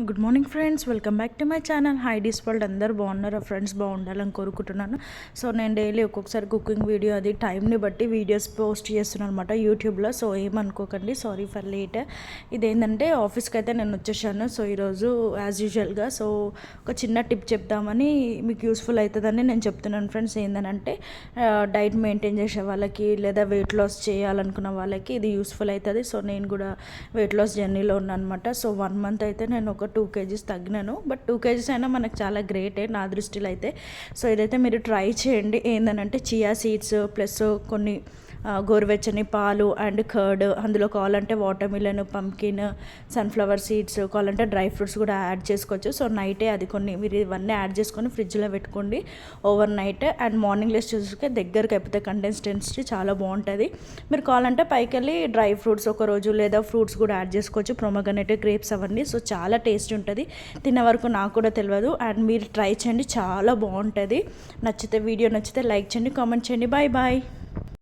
Good morning friends welcome back to my channel. Heidi's world అందరు బాగున్నారా friends? బాగుండాలని కోరుకుంటున్నాను. సో నేను డైలీ ఒక్కొక్కసారి కుకింగ్ వీడియో అది టైంని బట్టి వీడియోస్ పోస్ట్ చేస్తున్నాను అనమాట యూట్యూబ్లో. సో ఏమనుకోకండి సారీ ఫర్ లేట్. ఇదేంటంటే ఆఫీస్కి అయితే నేను వచ్చేసాను. సో ఈరోజు యాజ్ యూజువల్గా సో ఒక చిన్న టిప్ చెప్తామని మీకు యూస్ఫుల్ అవుతుందని నేను చెప్తున్నాను ఫ్రెండ్స్. ఏంటంటే డైట్ మెయింటైన్ చేసే వాళ్ళకి లేదా వెయిట్ లాస్ చేయాలనుకున్న వాళ్ళకి ఇది యూస్ఫుల్ అవుతుంది. సో నేను కూడా వెయిట్ లాస్ జర్నీలో ఉన్నాను అనమాట సో వన్ మంత్ అయితే నేను ఒక ఒక టూ కేజీస్ తగ్గినాను. బట్ టూ కేజీస్ అయినా మనకు చాలా గ్రేటే నా దృష్టిలో అయితే. సో ఇదైతే మీరు ట్రై చేయండి. ఏంటంటే చియా సీడ్స్ ప్లస్ కొన్ని గోరువెచ్చని పాలు అండ్ కర్డ్. అందులో కావాలంటే watermelon pumpkin sunflower seeds కావాలంటే డ్రై ఫ్రూట్స్ కూడా యాడ్ చేసుకోవచ్చు. సో నైటే అది కొన్ని మీరు ఇవన్నీ యాడ్ చేసుకొని ఫ్రిడ్జ్లో పెట్టుకోండి ఓవర్ నైట్. అండ్ మార్నింగ్ లెస్ చూసుకే దగ్గరికి అయిపోతే కంటెన్స్టెన్సీ చాలా బాగుంటుంది. మీరు కావాలంటే పైకి వెళ్ళి డ్రై ఫ్రూట్స్ ఒక రోజు లేదా ఫ్రూట్స్ కూడా యాడ్ చేసుకోవచ్చు. ప్రొమగనేటివ్ గ్రేప్స్ అవన్నీ. సో చాలా టేస్ట్ టేస్ట్ ఉంటుంది. తిన్న వరకు నాకు కూడా తెలియదు అండ్ మీరు ట్రై చేయండి. చాలా బాగుంటుంది. నచ్చితే వీడియో నచ్చితే లైక్ చేయండి కామెంట్ చేయండి. Bye bye.